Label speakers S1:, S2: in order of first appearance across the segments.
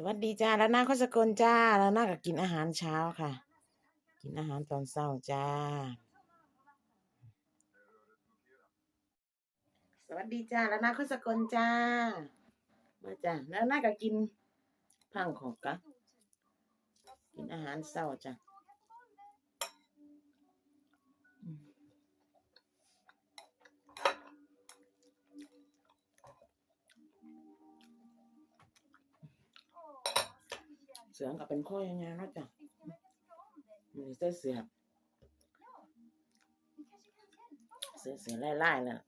S1: สวัสดีจ้าแล้วน้าข้อสกลจ้าแล้วน้าก็กินอาหารเช้าค่ะ กินอาหารตอนเช้าจ้า สวัสดีจ้าแล้วน้าข้อสกลจ้า มาจ้าแล้วน้าก็กินพังของกะกินอาหารเช้าจ้า เสือกับเป็นข้อยังไงนะจ้ะมันเสื้อเสือเสือเสือไล่ๆเลย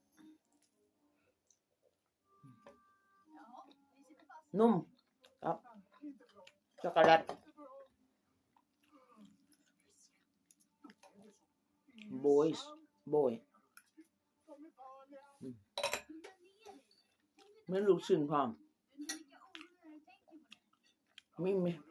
S1: นุ่มครับช็อกโกแลตโบยโบยอืมเหมือนลูกชิ้นพร้อมไม่ไม่ไม่หม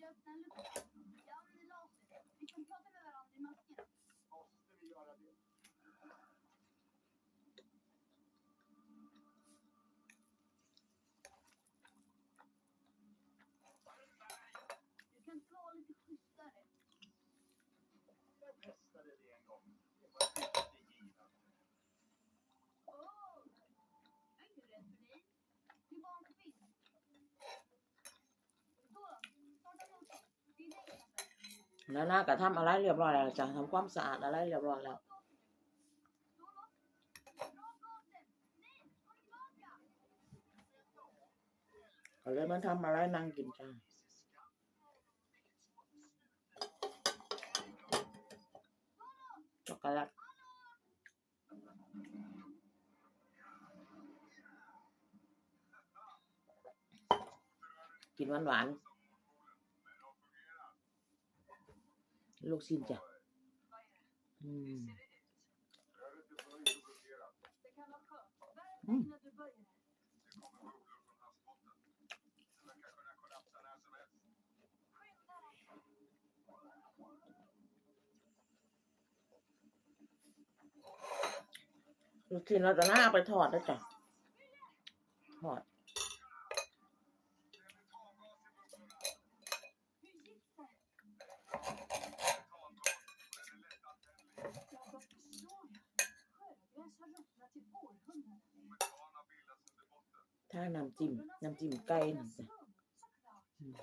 S2: Jag använder laser. Vi kan prata med
S1: แล้วน่าก็ทำอะไรเรียบร้อยแล้วจ้ะทำความสะอาดอะไรเรียบร้อยแล้วก็เลยมาทำอะไรนั่งกินจ้าช็อกโกแลตกินหวานหวาน ลูกชิ้นจ้ะอืลูกชิ้นเราจะหน้าไปถอดนะจ้ะถอด้าน้ำจิ้มน้ำจิ้มไก่นั่จ้ะ
S2: såklart.
S1: อืม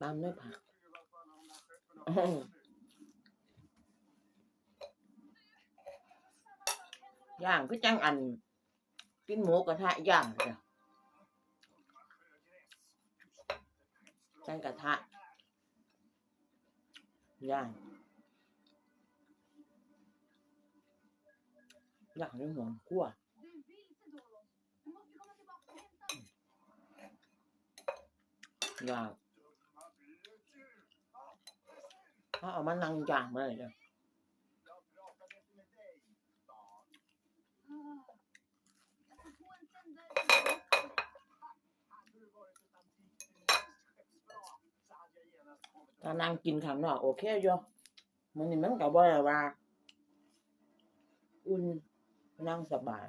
S1: ตามด้วยผักย่างคือจังอันกินหมูกระทะย่างจ้ะจังกระทะย่างย่างด้วยหมูคั่ว ย่างถ้าเอามานั่งย่างมาเลยจ้ะ
S2: Ah. Jag får på en tändare.
S1: ถ้านั่งกินข้างนอกโอเคอยู่มันนี่มันก็บ่ได้ว่า อุ่นนั่งสบาย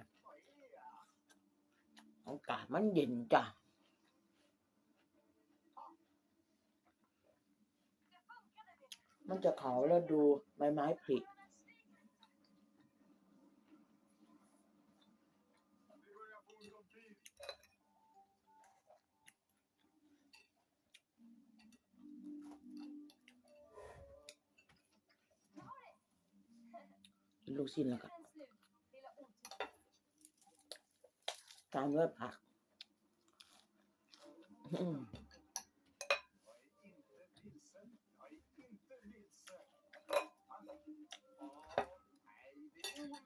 S1: อากาศมันเย็นจ้ะ มันจะเขาแล้วดูใบไม้ผลิลูกชิ้นแล้วก็ตามด้วยผัก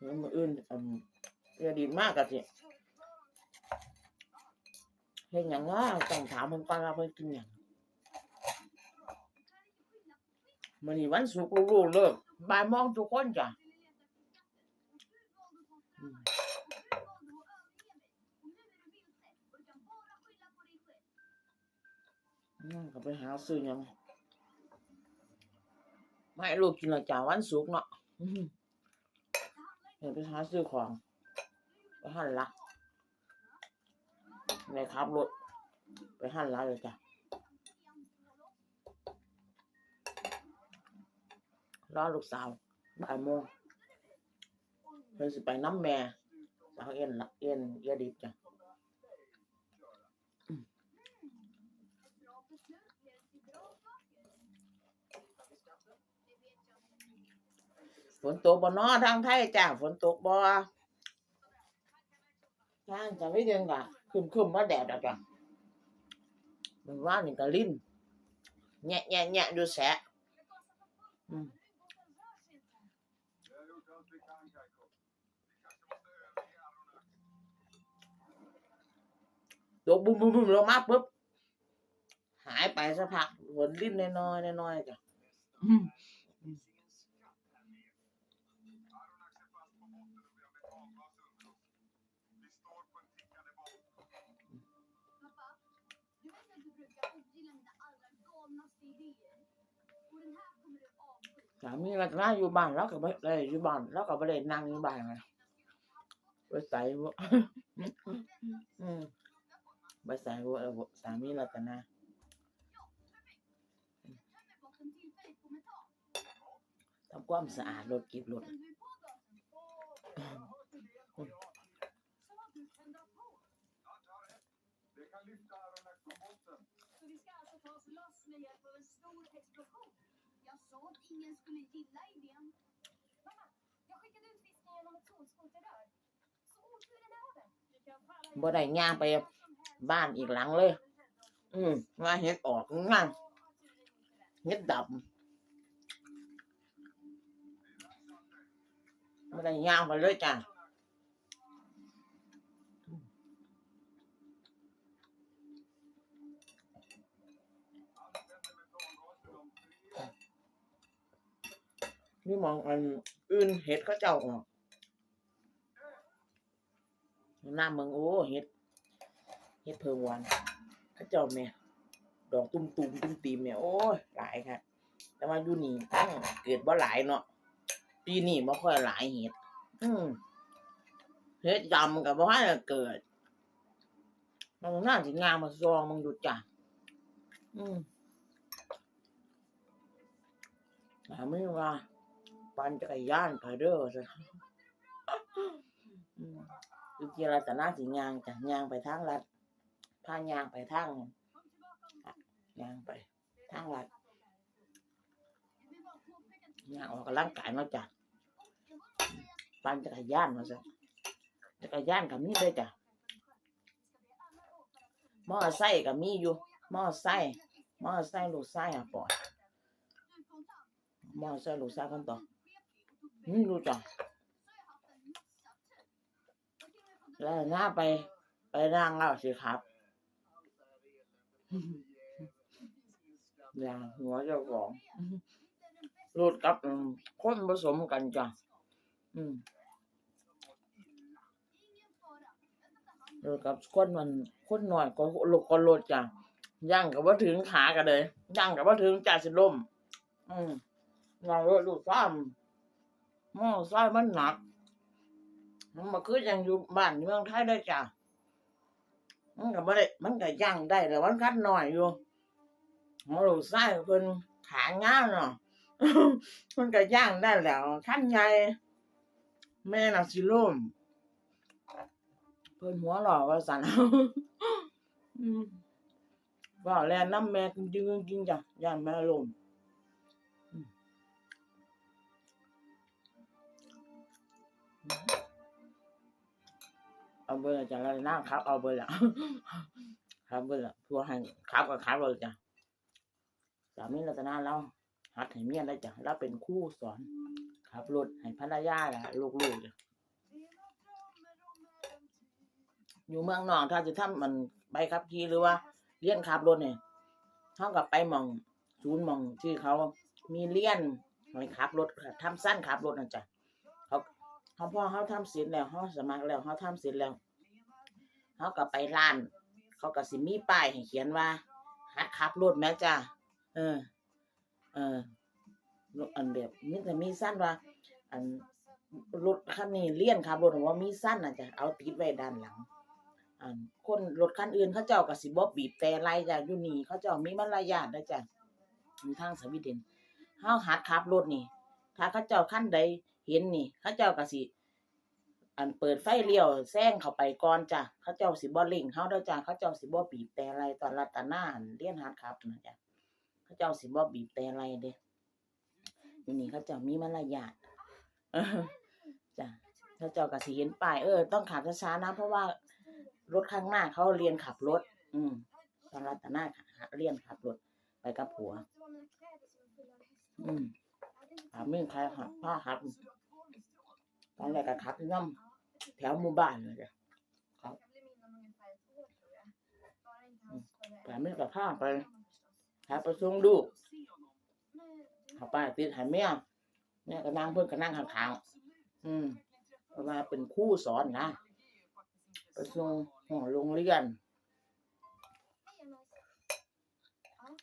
S1: แล้วมืออื่นอืมเรียดีมากกะสิเฮ็ดหยังว่าต้องถามเพิ่นก่อนว่าเพิ่นกินหยังมื้อนี้วันศุกร์ลูกๆเลิกบ่ายโมงทุกคนจ้ะอืมอืมก็ไปหาซื้อยังไม่ให้ลูกกินละจ้ะวันศุกร์เนาะ เดี๋ยวไปหาซื้อของไปหันละในขับรถไปหันละเลยจ้ะรอลูกสาวบ่ายโมงเพิ่นสิไปน้ำแม่สาวเอ็นละเอ็นเอียดิบจ้ะ ฝนตกบ่นอทางไทยจ้ะฝนตกบ่ทางจะไม่เดือนกะคึมคึมๆมาแดดอะจ้ะมันว่านี่ก็ลิ้นแงะแงะแงะดูแสะตกบุ้มบุ้มบุ้มลงมาปุ๊บหายไปสักพักฝนลิ้นน้อยน้อยๆจ้อืมอืมามีรัตนาอยู่บ้านแล้วก็ไม่ได้อยู่บ้านแล้วก็ไม่ได้นั่งอยู่บ้านไงไปใส่บ่อืมไปใส่บ่เออบ่สามีรัตนาทำความสะอาดรถก็บรถ
S2: Så vi ska alltså ta oss loss med hjälp av en stor explosion. Jag sa att ingen skulle gilla idén. Mamma, jag skickade ut fisken genom ett solskoterrör. Så oturen är över. Du kan falla
S1: บ่ได้ย่างไปบ้านอีกหลังเลย อืมว่าเฮ็ดออกงานเฮ็ดดับบ่ได้ย่างไปเลยจ้ะ นี่มองอันอื่นเห็ดเขาเจ้าออกหน้าเมืองโอ้เห็ดเห็ดเพิงวันเขาเจ้าแม่ดอกตุ้มตุ้มตุ้มตีมเนี่ยโอ้ยหลายครับแต่ว่าอยู่นี่ตั้งเกิดบ่หลายเนาะปีนี้บ่ค่อยหลายเห็ดอืมเห็ดดำกับบ่ให้เกิดมันน่าสิงามมาซองมึงดูจ้ะอืมถามไม่ว่า ปั่นจักรยานไปเด้อซะอืมคือเจรตนาสิยางจ้ะยางไปทางลัดพายางไปทางยางไปทางลัดยางออกกำลังกายมาจ้ะปั่นจักรยานมาซะจักรยานก็มีดเลยจ้ะมอไซค์ก็มีอยู่มอไซค์มอไซค์ลูกไซค์อะปล่อยมอไซค์ลูกไซค์กันต่อ อืมรู้จักแล้วหน้าไป ไปนั่งแล้วสิครับอย่างหัวเจ้าของรถกับคนผสมกันจ้ะอืมรถกับคนมันคนหน่อยก็ลูกก็รถจ้ะย่างกับว่าถึงขากันเลยย่างกับว่าถึงจ่าสิล่ม อืมงานรถลูกซ้ำ มอไซค์มันหนัก มันมาคือยังอยู่บ้านเมืองไทยได้จ้ะมันก็บ่ได้มันก็ย่างได้แต่มันคัดหน่อยอยู่มอไซค์เพิ่นขางามเนาะมันก็ย่างได้แล้วคันใหญ่แม่น่ะสิล่มเพิ่นหัวหล่อว่าซั่นอืมว่าแลน้ำแม่จริงจริงจ้ะย่านแม่ล่ม เอาเบอร์จากอะไรนะครับ เอาเบอร์ละครับเบอร์ละทัวร์ให้ครับก็ครับเลยจ้ะสามีรัตนาเราหัดให้เมียได้จ้ะเราเป็นครู่สอนขับรถให้ภรรยาละลูกๆจ้ะอยู่เมืองนอกถ้าจะทำมันไปขับขี่หรือว่าเรียนขับรถเนี่ยเท่ากับไปหมองศูนย์หมองที่เขามีเรียนให้ขับรถทำสั้นขับรถนะจ๊ะเขา เขาพ่อเขาทำเสร็จแล้วเขาสมัครแล้วเขาทำเสร็จแล้วเขาก็ไปร้าน เขาก็สิมีป้ายให้เขียนว่าหัดขับรถแม่จ้ะเออ เอออันแบบมีแต่มีสั้นว่า อันรถคันนี้เลี่ยนขับรถว่ามีสั้นน่ะจะเอาติดไว้ด้านหลังอันคนรถคันอื่นเขาเจ้าก็สิบ่บีบแต่ไล่จ้ะยู่นี่เขาเจ้ามีมารยาทนะจ้ะทางสวีเดนเฮาหัดขับรถนี่ ถ้าเขาเจ้าคันใด เห็นนี่เขาเจ้าก็สิอันเปิดไฟเลี้ยวแซงเข้าไปก่อนจ้ะเขาเจ้าสิบ่เร่งเฮาเด้อจ้ะเขาเจ้าสิบ่บีบแต่อะไล่ตอนรัตนาเรียนหัดขับนะจ้ะเขาเจ้าสิบ่บีบแต่อะไล่เด้อยู่นี่เขาเจ้ามีมารยาทจ้ะถ้าเจ้าก็สิเห็นป้ายเออต้องขับช้าๆนะ เพราะว่ารถข้างหน้าเขาเรียนขับรถ อืมตอนรัตนาเรียนขับรถไปกับผัว อืมถามไม่ใครขับผ้าขับ ตอนแรกก็ขับที่น้ำแถวหมู่บ้านเลยจ้ะแต่ไม่กับผ้าไปหาไปส่งดูกเขาไปติดหายแม่เนี่ยก็นั่งเพื่อนก็นั่งข้างๆอืมเพราะว่าเป็นคู่สอนนะไปส่งห้องโรงเรียน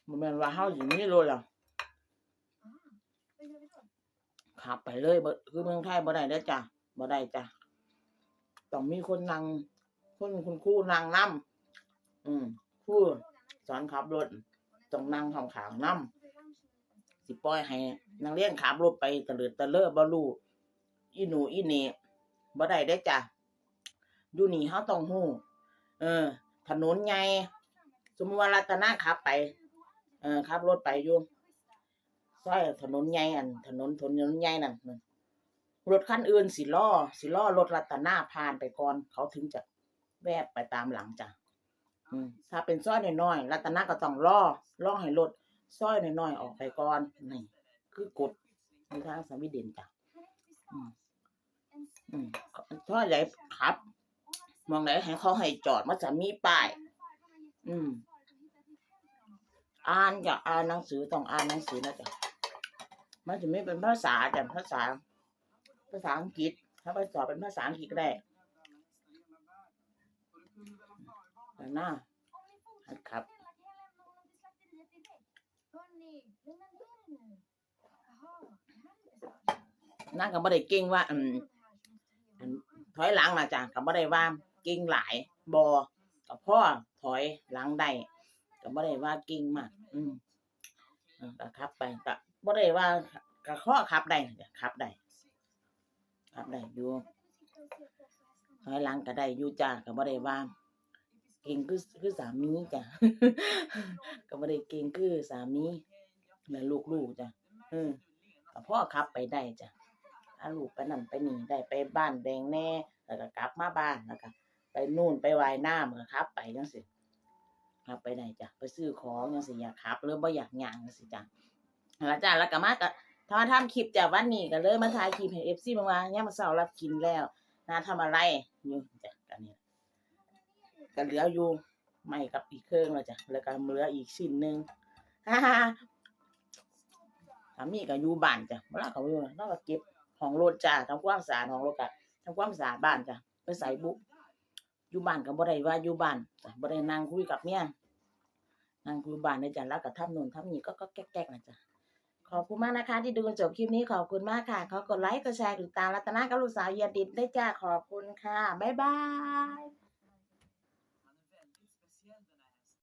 S1: มันเป็นว่าเฮาอย่างนี้เลยอะ ขับไปเลยบ่คือเมืองไทยบ่ได้เด้จ้ะบ่ได้จ้ะต้องมีคนนั่งคนคุณครู่นั่งนํอืมครู่สอนขับรถต้องนั่งขางๆนํสิปล่อยให้นักเรียนขับรถไปตะเลิดตะเลอบ่รู้อีหนูอีเนี่บ่ได้เด้จ้ะอยู่นี่เฮาต้องฮู้เออ ถนนใหญ่สมมุติว่ารัตนาขับไป เออขับรถไปอยู่ ซอยถนนใหญ่อัน ถนนถนนใหญ่นั่นรถคันอื่นสิล้อสิล้อรถรัตนาผ่านไปก่อน เขาถึงจะแวบไปตามหลังจ้ะถ้าเป็นซอยน้อยๆรัตนาก็ต้องล้อล้อให้รถซอยน้อยๆออกไปก่อนนี่คือกฎในทางสวีเดนจ้ะอืมอืมถ้าใหญ่ขับ มองไหนให้เขาให้จอดมันจะมีป้าย อืม อ่านจะอ่านหนังสือต้องอ่านหนังสือนะจ๊ะ มันจะไม่เป็นภาษาแต่ภาษา ภาษาอังกฤษ ถ้าไปสอบเป็นภาษาอังกฤษก็ได้แต่หน้าหัดครับนั่งก็บ่ได้เก่งว่าอืมถอยหลังนะจ๊ะก็บ่ได้ว่าเก่งหลายบอก็พ่อถอยหลังได้ก็บ่ได้ว่าเก่งมาก อืมเออก็ขับไปก็ บ่ได้ว่าก็ข้อขับได้จ้ะขับได้ขับได้อยู่ถอยหลังก็ได้อยู่จ้าก็บ่ได้ว่า เก่งคือคือสามีจ้ะก็บ่ได้เก่งคือสามีและลูกๆจ้ะอืมก็พ่อขับไปได้จ้ะอาลูกไปนั่นไปนี่ได้ไปบ้านแดงแน่แล้วก็กลับมาบ้านแล้วก็ไปนู่นไปวายน้ำก็ขับ ไปจังซี่ขับไปได้จ้ะไปซื้อของจังซี่อยากขับหรือบ่อยากย่างจังซี่จ้ะ แล้วจ้ะแล้วก็มาก็ถ้ามาทำคลิปจ้ะวันนี้ก็เลยมาถ่ายคลิปให้ FC เบิ่งว่ายามมื้อเช้ารับกินแล้วนาทำอะไรอยู่จ้ะกันนี่ก็เหลืออยู่ไม่กับอีกเครื่องแล้วจ้ะแล้วก็เหลืออีกชิ้นหนึงฮ่าๆสามีก็อยู่บ้านจ้ะเวลาเขาอยู่เราก็เก็บของรถจ้าทำความสะอาดของรถกะทำความสะอาดบ้านจ้ะไปใส่บุอยู่บ้านก็บ่ได้ว่าอยู่บ้านจ้ะบ่ได้นั่งคุยกับเมียนั่งคุยบ้านในจ้ะแล้วก็ทำนู่นทำนี่ก็ก็แก๊กๆนะจ้ะ ขอบคุณมากนะคะที่ดูจนจบคลิปนี้ขอบคุณมากค่ะ ขอกดไลค์ กดแชร์ติดตามรัตนากับลูกสาวเยียดิดได้จ้าขอบคุณค่ะ บ๊ายบาย